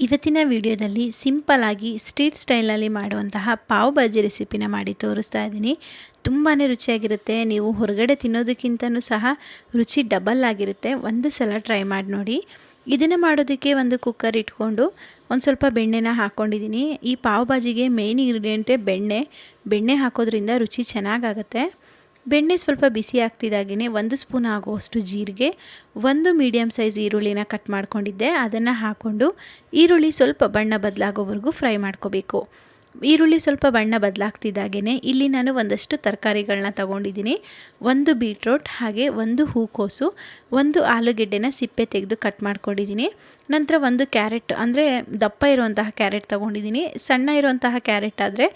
ಇವತ್ತಿನ ವಿಡಿಯೋದಲ್ಲಿ ಸಿಂಪಲ್ಲಾಗಿ ಸ್ಟ್ರೀಟ್ ಸ್ಟೈಲಲ್ಲಿ ಮಾಡುವಂತಹ ಪಾವ್ ಬಾಜಿ ರೆಸಿಪಿನ ಮಾಡಿ ತೋರಿಸ್ತಾ ಇದ್ದೀನಿ. ತುಂಬಾ ರುಚಿಯಾಗಿರುತ್ತೆ. ನೀವು ಹೊರಗಡೆ ತಿನ್ನೋದಕ್ಕಿಂತನೂ ಸಹ ರುಚಿ ಡಬಲ್ ಆಗಿರುತ್ತೆ. ಒಂದು ಸಲ ಟ್ರೈ ಮಾಡಿ ನೋಡಿ. ಇದನ್ನು ಮಾಡೋದಕ್ಕೆ ಒಂದು ಕುಕ್ಕರ್ ಇಟ್ಕೊಂಡು ಒಂದು ಸ್ವಲ್ಪ ಬೆಣ್ಣೆನ ಹಾಕ್ಕೊಂಡಿದ್ದೀನಿ ಈ ಪಾವ್ ಬಾಜಿಗೆ ಮೇಯ್ನ್ ಇಂಗ್ರೀಡಿಯೆಂಟೇ ಬೆಣ್ಣೆ. ಬೆಣ್ಣೆ ಹಾಕೋದ್ರಿಂದ ರುಚಿ ಚೆನ್ನಾಗಾಗತ್ತೆ. ಬೆಣ್ಣೆ ಸ್ವಲ್ಪ ಬಿಸಿ ಆಗ್ತಿದ್ದಾಗೇ ಒಂದು ಸ್ಪೂನ್ ಆಗುವಷ್ಟು ಜೀರಿಗೆ, ಒಂದು ಮೀಡಿಯಮ್ ಸೈಜ್ ಈರುಳ್ಳಿನ ಕಟ್ ಮಾಡ್ಕೊಂಡಿದ್ದೆ. ಅದನ್ನು ಹಾಕ್ಕೊಂಡು ಈರುಳ್ಳಿ ಸ್ವಲ್ಪ ಬಣ್ಣ ಬದಲಾಗೋವರೆಗೂ ಫ್ರೈ ಮಾಡ್ಕೋಬೇಕು. ಈರುಳ್ಳಿ ಸ್ವಲ್ಪ ಬಣ್ಣ ಬದಲಾಗ್ತಿದ್ದಾಗೇ ಇಲ್ಲಿ ನಾನು ಒಂದಷ್ಟು ತರಕಾರಿಗಳನ್ನ ತಗೊಂಡಿದ್ದೀನಿ ಒಂದು ಬೀಟ್ರೋಟ್ ಹಾಗೆ ಒಂದು ಹೂಕೋಸು ಒಂದು ಆಲೂಗೆಡ್ಡೆನ ಸಿಪ್ಪೆ ತೆಗೆದು ಕಟ್ ಮಾಡ್ಕೊಂಡಿದ್ದೀನಿ ನಂತರ ಒಂದು ಕ್ಯಾರೆಟ್, ಅಂದರೆ ದಪ್ಪ ಇರುವಂತಹ ಕ್ಯಾರೆಟ್ ತೊಗೊಂಡಿದ್ದೀನಿ ಸಣ್ಣ ಇರುವಂತಹ ಕ್ಯಾರೆಟ್ ಆದರೆ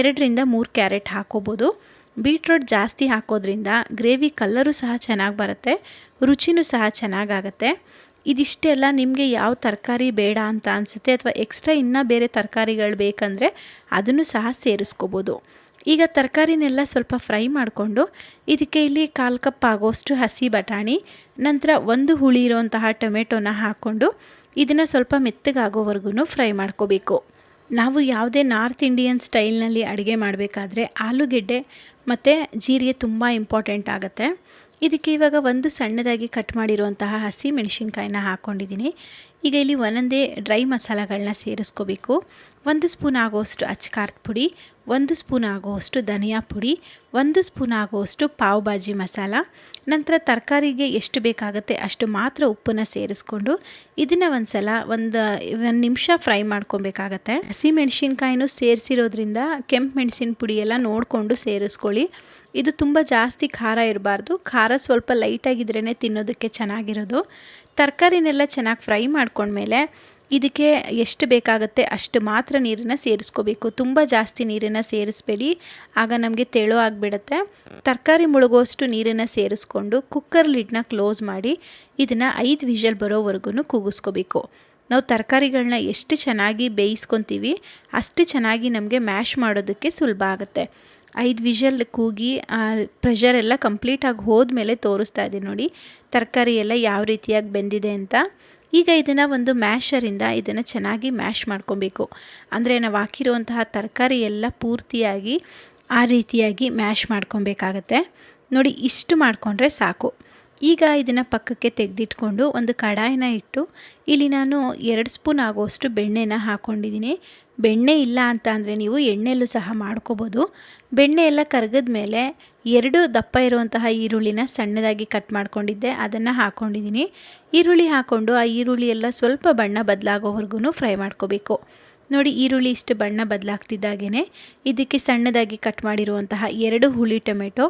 ಎರಡರಿಂದ ಮೂರು ಕ್ಯಾರೆಟ್ ಹಾಕೋಬೋದು. ಬೀಟ್ರೋಟ್ ಜಾಸ್ತಿ ಹಾಕೋದ್ರಿಂದ ಗ್ರೇವಿ ಕಲ್ಲರು ಸಹ ಚೆನ್ನಾಗಿ ಬರುತ್ತೆ, ರುಚಿನೂ ಸಹ ಚೆನ್ನಾಗಾಗತ್ತೆ. ಇದಿಷ್ಟೆಲ್ಲ ನಿಮಗೆ ಯಾವ ತರಕಾರಿ ಬೇಡ ಅಂತ ಅನಿಸುತ್ತೆ ಅಥವಾ ಎಕ್ಸ್ಟ್ರಾ ಇನ್ನೂ ಬೇರೆ ತರಕಾರಿಗಳು ಬೇಕಂದರೆ ಅದನ್ನು ಸಹ ಸೇರಿಸ್ಕೋಬೋದು. ಈಗ ತರಕಾರಿನೆಲ್ಲ ಸ್ವಲ್ಪ ಫ್ರೈ ಮಾಡಿಕೊಂಡು ಇದಕ್ಕೆ ಇಲ್ಲಿ ಕಾಲು ಕಪ್ ಆಗೋಷ್ಟು ಹಸಿ ಬಟಾಣಿ, ನಂತರ ಒಂದು ಹುಳಿ ಇರುವಂತಹ ಟೊಮೆಟೊನ ಹಾಕ್ಕೊಂಡು ಇದನ್ನು ಸ್ವಲ್ಪ ಮೆತ್ತಗಾಗೋವರೆಗೂ ಫ್ರೈ ಮಾಡ್ಕೋಬೇಕು. ನಾವು ಯಾವುದೇ ನಾರ್ತ್ ಇಂಡಿಯನ್ ಸ್ಟೈಲ್ನಲ್ಲಿ ಅಡುಗೆ ಮಾಡಬೇಕಾದ್ರೆ ಆಲೂಗೆಡ್ಡೆ ಮತ್ತು ಜೀರಿಗೆ ತುಂಬ ಇಂಪಾರ್ಟೆಂಟ್ ಆಗುತ್ತೆ. ಇದಕ್ಕೆ ಇವಾಗ ಒಂದು ಸಣ್ಣದಾಗಿ ಕಟ್ ಮಾಡಿರುವಂತಹ ಹಸಿ ಮೆಣಸಿನ್ಕಾಯಿನ ಹಾಕ್ಕೊಂಡಿದ್ದೀನಿ ಈಗ ಇಲ್ಲಿ ಒಂದೊಂದೇ ಡ್ರೈ ಮಸಾಲಗಳನ್ನ ಸೇರಿಸ್ಕೋಬೇಕು. ಒಂದು ಸ್ಪೂನ್ ಆಗೋಷ್ಟು ಅಚ್ಕಾರದ ಪುಡಿ, ಒಂದು ಸ್ಪೂನ್ ಆಗೋವಷ್ಟು ಧನಿಯಾ ಪುಡಿ, ಒಂದು ಸ್ಪೂನ್ ಆಗೋವಷ್ಟು ಪಾವ್ ಭಾಜಿ ಮಸಾಲ. ನಂತರ ತರಕಾರಿಗೆ ಎಷ್ಟು ಬೇಕಾಗುತ್ತೆ ಅಷ್ಟು ಮಾತ್ರ ಉಪ್ಪನ್ನು ಸೇರಿಸ್ಕೊಂಡು ಇದನ್ನು ಒಂದು ಸಲ ಒಂದು ಒಂದು ನಿಮಿಷ ಫ್ರೈ ಮಾಡ್ಕೊಬೇಕಾಗತ್ತೆ. ಹಸಿ ಮೆಣಸಿನ್ಕಾಯಿನೂ ಸೇರಿಸಿರೋದ್ರಿಂದ ಕೆಂಪು ಮೆಣಸಿನ ಪುಡಿ ಎಲ್ಲ ನೋಡಿಕೊಂಡು ಸೇರಿಸ್ಕೊಳ್ಳಿ. ಇದು ತುಂಬ ಜಾಸ್ತಿ ಖಾರ ಇರಬಾರ್ದು. ಖಾರ ಸ್ವಲ್ಪ ಲೈಟಾಗಿದ್ರೇ ತಿನ್ನೋದಕ್ಕೆ ಚೆನ್ನಾಗಿರೋದು. ತರಕಾರಿನೆಲ್ಲ ಚೆನ್ನಾಗಿ ಫ್ರೈ ಮಾಡ್ಕೊಂಡ್ಮೇಲೆ ಇದಕ್ಕೆ ಎಷ್ಟು ಬೇಕಾಗುತ್ತೆ ಅಷ್ಟು ಮಾತ್ರ ನೀರನ್ನು ಸೇರಿಸ್ಕೋಬೇಕು. ತುಂಬ ಜಾಸ್ತಿ ನೀರನ್ನು ಸೇರಿಸ್ಬೇಡಿ. ಆಗ ನಮಗೆ ತೆಳು ಆಗಿಬಿಡುತ್ತೆ. ತರಕಾರಿ ಮುಳುಗೋಷ್ಟು ನೀರನ್ನು ಸೇರಿಸ್ಕೊಂಡು ಕುಕ್ಕರ್ ಲಿಡ್ನ ಕ್ಲೋಸ್ ಮಾಡಿ ಇದನ್ನು ಐದು ವಿಷಲ್ ಬರೋವರೆಗೂ ಕೂಗಿಸ್ಕೋಬೇಕು. ನಾವು ತರಕಾರಿಗಳನ್ನ ಎಷ್ಟು ಚೆನ್ನಾಗಿ ಬೇಯಿಸ್ಕೊತೀವಿ ಅಷ್ಟು ಚೆನ್ನಾಗಿ ನಮಗೆ ಮ್ಯಾಶ್ ಮಾಡೋದಕ್ಕೆ ಸುಲಭ ಆಗುತ್ತೆ. ಐದು ವಿಷಲ್ ಕೂಗಿ ಆ ಪ್ರೆಷರ್ ಎಲ್ಲ ಕಂಪ್ಲೀಟಾಗಿ ಹೋದ್ಮೇಲೆ ತೋರಿಸ್ತಾ ಇದೆ ನೋಡಿ. ತರಕಾರಿ ಎಲ್ಲ ಯಾವ ರೀತಿಯಾಗಿ ಬೆಂದಿದೆ ಅಂತ. ಈಗ ಇದನ್ನು ಒಂದು ಮ್ಯಾಶರಿಂದ ಇದನ್ನು ಚೆನ್ನಾಗಿ ಮ್ಯಾಶ್ ಮಾಡ್ಕೊಬೇಕು. ಅಂದರೆ ನಾವು ಹಾಕಿರುವಂತಹ ತರಕಾರಿ ಎಲ್ಲ ಪೂರ್ತಿಯಾಗಿ ಆ ರೀತಿಯಾಗಿ ಮ್ಯಾಶ್ ಮಾಡ್ಕೊಬೇಕಾಗತ್ತೆ. ನೋಡಿ ಇಷ್ಟು ಮಾಡಿಕೊಂಡ್ರೆ ಸಾಕು. ಈಗ ಇದನ್ನು ಪಕ್ಕಕ್ಕೆ ತೆಗೆದಿಟ್ಕೊಂಡು ಒಂದು ಕಡಾಯಿನ ಇಟ್ಟು ಇಲ್ಲಿ ನಾನು ಎರಡು ಸ್ಪೂನ್ ಆಗೋಷ್ಟು ಬೆಣ್ಣೆನ ಹಾಕ್ಕೊಂಡಿದ್ದೀನಿ ಬೆಣ್ಣೆ ಇಲ್ಲ ಅಂತ ಅಂದರೆ ನೀವು ಎಣ್ಣೆಯಲ್ಲೂ ಸಹ ಮಾಡ್ಕೋಬೋದು. ಬೆಣ್ಣೆ ಎಲ್ಲ ಕರಗಿದ ಮೇಲೆ ಎರಡು ದಪ್ಪ ಇರುವಂತಹ ಈರುಳ್ಳಿನ ಸಣ್ಣದಾಗಿ ಕಟ್ ಮಾಡ್ಕೊಂಡಿದ್ದೆ, ಅದನ್ನು ಹಾಕ್ಕೊಂಡಿದ್ದೀನಿ ಈರುಳ್ಳಿ ಹಾಕ್ಕೊಂಡು ಆ ಈರುಳ್ಳಿ ಎಲ್ಲ ಸ್ವಲ್ಪ ಬಣ್ಣ ಬದಲಾಗೋವರೆಗೂ ಫ್ರೈ ಮಾಡ್ಕೋಬೇಕು. ನೋಡಿ ಈರುಳ್ಳಿ ಇಷ್ಟು ಬಣ್ಣ ಬದಲಾಗ್ತಿದ್ದಾಗೇ ಇದಕ್ಕೆ ಸಣ್ಣದಾಗಿ ಕಟ್ ಮಾಡಿರುವಂತಹ ಎರಡು ಹುಳಿ ಟೊಮೆಟೊ,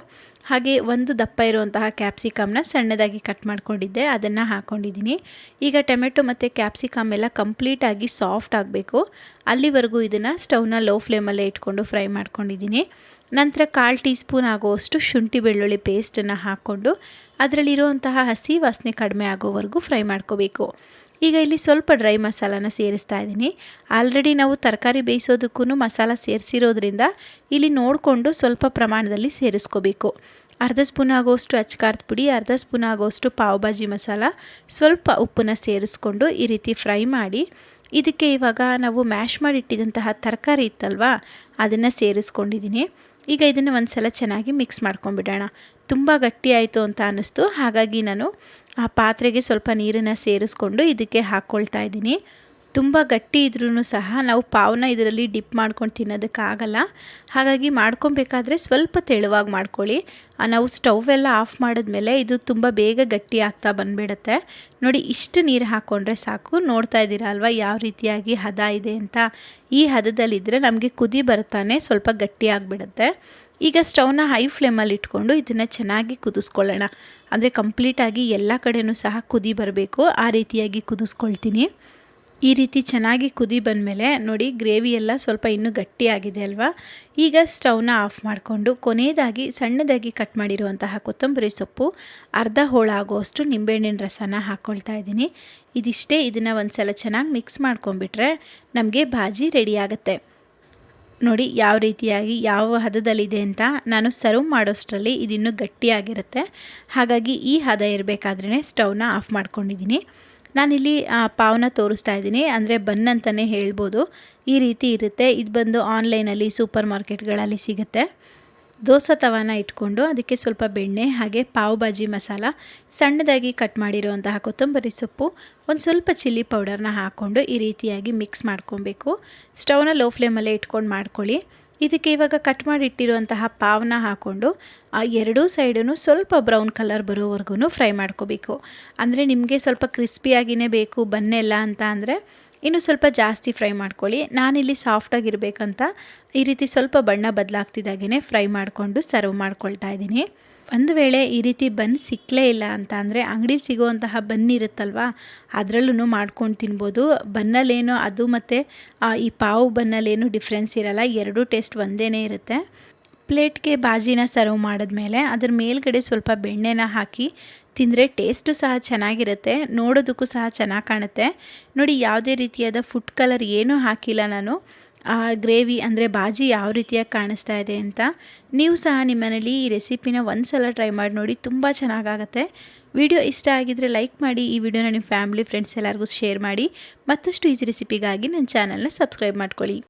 ಹಾಗೆ ಒಂದು ದಪ್ಪ ಇರುವಂತಹ ಕ್ಯಾಪ್ಸಿಕಮ್ನ ಸಣ್ಣದಾಗಿ ಕಟ್ ಮಾಡ್ಕೊಂಡಿದ್ದೆ, ಅದನ್ನು ಹಾಕ್ಕೊಂಡಿದ್ದೀನಿ ಈಗ ಟೊಮೆಟೊ ಮತ್ತು ಕ್ಯಾಪ್ಸಿಕಮ್ ಎಲ್ಲ ಕಂಪ್ಲೀಟಾಗಿ ಸಾಫ್ಟ್ ಆಗಬೇಕು. ಅಲ್ಲಿವರೆಗೂ ಇದನ್ನು ಸ್ಟವ್ನ ಲೋ ಫ್ಲೇಮಲ್ಲೇ ಇಟ್ಕೊಂಡು ಫ್ರೈ ಮಾಡ್ಕೊಂಡಿದ್ದೀನಿ. ನಂತರ ಕಾಲು ಟೀ ಸ್ಪೂನ್ ಆಗುವಷ್ಟು ಶುಂಠಿ ಬೆಳ್ಳುಳ್ಳಿ ಪೇಸ್ಟನ್ನು ಹಾಕ್ಕೊಂಡು, ಅದರಲ್ಲಿರುವಂತಹ ಹಸಿ ವಾಸನೆ ಕಡಿಮೆ ಆಗೋವರೆಗೂ ಫ್ರೈ ಮಾಡ್ಕೋಬೇಕು. ಈಗ ಇಲ್ಲಿ ಸ್ವಲ್ಪ ಡ್ರೈ ಮಸಾಲಾನ ಸೇರಿಸ್ತಾ ಇದ್ದೀನಿ. ಆಲ್ರೆಡಿ ನಾವು ತರಕಾರಿ ಬೇಯಿಸೋದಕ್ಕೂ ಮಸಾಲ ಸೇರಿಸಿರೋದ್ರಿಂದ ಇಲ್ಲಿ ನೋಡಿಕೊಂಡು ಸ್ವಲ್ಪ ಪ್ರಮಾಣದಲ್ಲಿ ಸೇರಿಸ್ಕೋಬೇಕು. ಅರ್ಧ ಸ್ಪೂನ್ ಆಗೋಷ್ಟು ಅಚ್ಕಾರದ ಪುಡಿ, ಅರ್ಧ ಸ್ಪೂನ್ ಆಗೋಷ್ಟು ಪಾವ್ ಭಾಜಿ ಮಸಾಲ, ಸ್ವಲ್ಪ ಉಪ್ಪನ್ನು ಸೇರಿಸ್ಕೊಂಡು ಈ ರೀತಿ ಫ್ರೈ ಮಾಡಿ ಇದಕ್ಕೆ ಇವಾಗ ನಾವು ಮ್ಯಾಶ್ ಮಾಡಿಟ್ಟಿದಂತಹ ತರಕಾರಿ ಇತ್ತಲ್ವಾ, ಅದನ್ನು ಸೇರಿಸ್ಕೊಂಡಿದ್ದೀನಿ. ಈಗ ಇದನ್ನು ಒಂದು ಸಲ ಚೆನ್ನಾಗಿ ಮಿಕ್ಸ್ ಮಾಡ್ಕೊಂಬಿಡೋಣ ತುಂಬ ಗಟ್ಟಿ ಆಯಿತು ಅಂತ ಅನ್ನಿಸ್ತು. ಹಾಗಾಗಿ ನಾನು ಆ ಪಾತ್ರೆಗೆ ಸ್ವಲ್ಪ ನೀರನ್ನು ಸೇರಿಸ್ಕೊಂಡು ಇದಕ್ಕೆ ಹಾಕ್ಕೊಳ್ತಾ ಇದ್ದೀನಿ. ತುಂಬ ಗಟ್ಟಿ ಇದ್ರೂ ಸಹ ನಾವು ಪಾವನ್ನ ಇದರಲ್ಲಿ ಡಿಪ್ ಮಾಡ್ಕೊಂಡು ತಿನ್ನೋದಕ್ಕಾಗಲ್ಲ. ಹಾಗಾಗಿ ಮಾಡ್ಕೊಬೇಕಾದ್ರೆ ಸ್ವಲ್ಪ ತೆಳುವಾಗಿ ಮಾಡ್ಕೊಳ್ಳಿ. ನಾವು ಸ್ಟವ್ ಎಲ್ಲ ಆಫ್ ಮಾಡಿದ್ಮೇಲೆ ಇದು ತುಂಬ ಬೇಗ ಗಟ್ಟಿ ಆಗ್ತಾ ಬಂದುಬಿಡುತ್ತೆ. ನೋಡಿ, ಇಷ್ಟು ನೀರು ಹಾಕ್ಕೊಂಡ್ರೆ ಸಾಕು. ನೋಡ್ತಾ ಇದ್ದೀರಾ ಅಲ್ವಾ ಯಾವ ರೀತಿಯಾಗಿ ಹದ ಇದೆ ಅಂತ. ಈ ಹದದಲ್ಲಿದ್ದರೆ ನಮಗೆ ಕುದಿ ಬರ್ತಾನೆ ಸ್ವಲ್ಪ ಗಟ್ಟಿ ಆಗಿಬಿಡುತ್ತೆ. ಈಗ ಸ್ಟವ್ನ ಹೈ ಫ್ಲೇಮಲ್ಲಿ ಇಟ್ಕೊಂಡು ಇದನ್ನು ಚೆನ್ನಾಗಿ ಕುದಿಸ್ಕೊಳ್ಳೋಣ. ಅಂದರೆ ಕಂಪ್ಲೀಟಾಗಿ ಎಲ್ಲ ಕಡೆಯೂ ಸಹ ಕುದಿ ಬರಬೇಕು. ಆ ರೀತಿಯಾಗಿ ಕುದಿಸ್ಕೊಳ್ತೀನಿ. ಈ ರೀತಿ ಚೆನ್ನಾಗಿ ಕುದಿ ಬಂದಮೇಲೆ ನೋಡಿ, ಗ್ರೇವಿ ಎಲ್ಲ ಸ್ವಲ್ಪ ಇನ್ನೂ ಗಟ್ಟಿಯಾಗಿದೆ ಅಲ್ವಾ? ಈಗ ಸ್ಟವ್ನ ಆಫ್ ಮಾಡಿಕೊಂಡು ಕೊನೆಯದಾಗಿ ಸಣ್ಣದಾಗಿ ಕಟ್ ಮಾಡಿರುವಂತಹ ಕೊತ್ತಂಬರಿ ಸೊಪ್ಪು, ಅರ್ಧ ಹೋಳಾಗುವಷ್ಟು ನಿಂಬೆಹಣ್ಣಿನ ರಸನ ಹಾಕ್ಕೊಳ್ತಾ ಇದ್ದೀನಿ. ಇದಿಷ್ಟೇ ಇದನ್ನು ಒಂದು ಸಲ ಚೆನ್ನಾಗಿ ಮಿಕ್ಸ್ ಮಾಡ್ಕೊಂಬಿಟ್ರೆ ನಮಗೆ ಭಾಜಿ ರೆಡಿ ಆಗುತ್ತೆ. ನೋಡಿ ಯಾವ ರೀತಿಯಾಗಿ ಯಾವ ಹದದಲ್ಲಿದೆ ಅಂತ ನಾನು ಸರ್ವ್ ಮಾಡೋಷ್ಟರಲ್ಲಿ ಇದಿನ್ನು ಗಟ್ಟಿಯಾಗಿರುತ್ತೆ. ಹಾಗಾಗಿ ಈ ಹದ ಇರಬೇಕಾದ್ರೇ ಸ್ಟವ್ನ ಆಫ್ ಮಾಡ್ಕೊಂಡಿದ್ದೀನಿ. ನಾನಿಲ್ಲಿ, ಆ ಪಾವನ್ನ ತೋರಿಸ್ತಾ ಇದ್ದೀನಿ. ಅಂದರೆ ಬನ್ ಅಂತಲೇ ಹೇಳ್ಬೋದು. ಈ ರೀತಿ ಇರುತ್ತೆ. ಇದು ಬಂದು ಆನ್ಲೈನಲ್ಲಿ, ಸೂಪರ್ ಮಾರ್ಕೆಟ್ಗಳಲ್ಲಿ ಸಿಗುತ್ತೆ. ದೋಸೆ ತವಾನ ಇಟ್ಕೊಂಡು ಅದಕ್ಕೆ ಸ್ವಲ್ಪ ಬೆಣ್ಣೆ ಹಾಗೆ ಪಾವ್ ಭಾಜಿ ಮಸಾಲ, ಸಣ್ಣದಾಗಿ ಕಟ್ ಮಾಡಿರುವಂತಹ ಕೊತ್ತಂಬರಿ ಸೊಪ್ಪು, ಒಂದು ಸ್ವಲ್ಪ ಚಿಲ್ಲಿ ಪೌಡರ್ನ ಹಾಕ್ಕೊಂಡು ಈ ರೀತಿಯಾಗಿ ಮಿಕ್ಸ್ ಮಾಡ್ಕೊಬೇಕು. ಸ್ಟವ್ನ ಲೋ ಫ್ಲೇಮಲ್ಲೇ ಇಟ್ಕೊಂಡು ಮಾಡ್ಕೊಳ್ಳಿ. ಇದಕ್ಕೆ ಇವಾಗ ಕಟ್ ಮಾಡಿಟ್ಟಿರುವಂತಹ ಪಾವನ್ನ ಹಾಕ್ಕೊಂಡು ಆ ಎರಡೂ ಸೈಡನ್ನು ಸ್ವಲ್ಪ ಬ್ರೌನ್ ಕಲರ್ ಬರೋವರೆಗೂ ಫ್ರೈ ಮಾಡ್ಕೋಬೇಕು. ಅಂದರೆ ನಿಮಗೆ ಸ್ವಲ್ಪ ಕ್ರಿಸ್ಪಿಯಾಗಿಯೇ ಬೇಕು, ಬನ್ನೆಲ್ಲ ಅಂತ ಅಂದರೆ ಇನ್ನು ಸ್ವಲ್ಪ ಜಾಸ್ತಿ ಫ್ರೈ ಮಾಡ್ಕೊಳ್ಳಿ. ನಾನಿಲ್ಲಿ ಸಾಫ್ಟಾಗಿರಬೇಕಂತ ಈ ರೀತಿ ಸ್ವಲ್ಪ ಬಣ್ಣ ಬದಲಾಗ್ತಿದ್ದಾಗೇ ಫ್ರೈ ಮಾಡಿಕೊಂಡು ಸರ್ವ್ ಮಾಡ್ಕೊಳ್ತಾ ಇದ್ದೀನಿ. ಒಂದು ವೇಳೆ ಈ ರೀತಿ ಬನ್ ಸಿಕ್ಕಲೇ ಇಲ್ಲ ಅಂತ ಅಂದರೆ ಅಂಗಡಿಲಿ ಸಿಗುವಂತಹ ಬನ್ ಇರುತ್ತಲ್ವ ಅದರಲ್ಲೂ ಮಾಡ್ಕೊಂಡು ತಿನ್ಬೋದು. ಬನ್ನಲ್ಲೇನೋ ಅದು ಮತ್ತು ಈ ಪಾವು ಬನ್ನಲ್ಲೇನು ಡಿಫ್ರೆನ್ಸ್ ಇರಲ್ಲ. ಎರಡೂ ಟೇಸ್ಟ್ ಒಂದೇ ಇರುತ್ತೆ. ಪ್ಲೇಟ್ಗೆ ಬಾಜಿನ ಸರ್ವ್ ಮಾಡಿದ್ಮೇಲೆ ಅದ್ರ ಮೇಲ್ಗಡೆ ಸ್ವಲ್ಪ ಬೆಣ್ಣೆನ ಹಾಕಿ ತಿಂದರೆ ಟೇಸ್ಟು ಸಹ ಚೆನ್ನಾಗಿರುತ್ತೆ, ನೋಡೋದಕ್ಕೂ ಸಹ ಚೆನ್ನಾಗಿ ಕಾಣುತ್ತೆ. ನೋಡಿ, ಯಾವುದೇ ರೀತಿಯಾದ ಫುಡ್ ಕಲರ್ ಏನೂ ಹಾಕಿಲ್ಲ ನಾನು. ಆ ಗ್ರೇವಿ ಅಂದರೆ ಬಾಜಿ ಯಾವ ರೀತಿಯಾಗಿ ಕಾಣಿಸ್ತಾ ಇದೆ ಅಂತ ನೀವು ಸಹ ನಿಮ್ಮನೇಲಿ ಈ ರೆಸಿಪಿನ ಒಂದು ಸಲ ಟ್ರೈ ಮಾಡಿ ನೋಡಿ, ತುಂಬ ಚೆನ್ನಾಗಾಗತ್ತೆ. ವಿಡಿಯೋ ಇಷ್ಟ ಆಗಿದ್ದರೆ ಲೈಕ್ ಮಾಡಿ, ಈ ವಿಡಿಯೋನ ನಿಮ್ಮ ಫ್ಯಾಮಿಲಿ, ಫ್ರೆಂಡ್ಸ್ ಎಲ್ಲರಿಗೂ ಶೇರ್ ಮಾಡಿ. ಮತ್ತಷ್ಟು ಈಸಿ ರೆಸಿಪಿಗಾಗಿ ನನ್ನ ಚಾನಲ್ನ ಸಬ್ಸ್ಕ್ರೈಬ್ ಮಾಡ್ಕೊಳ್ಳಿ.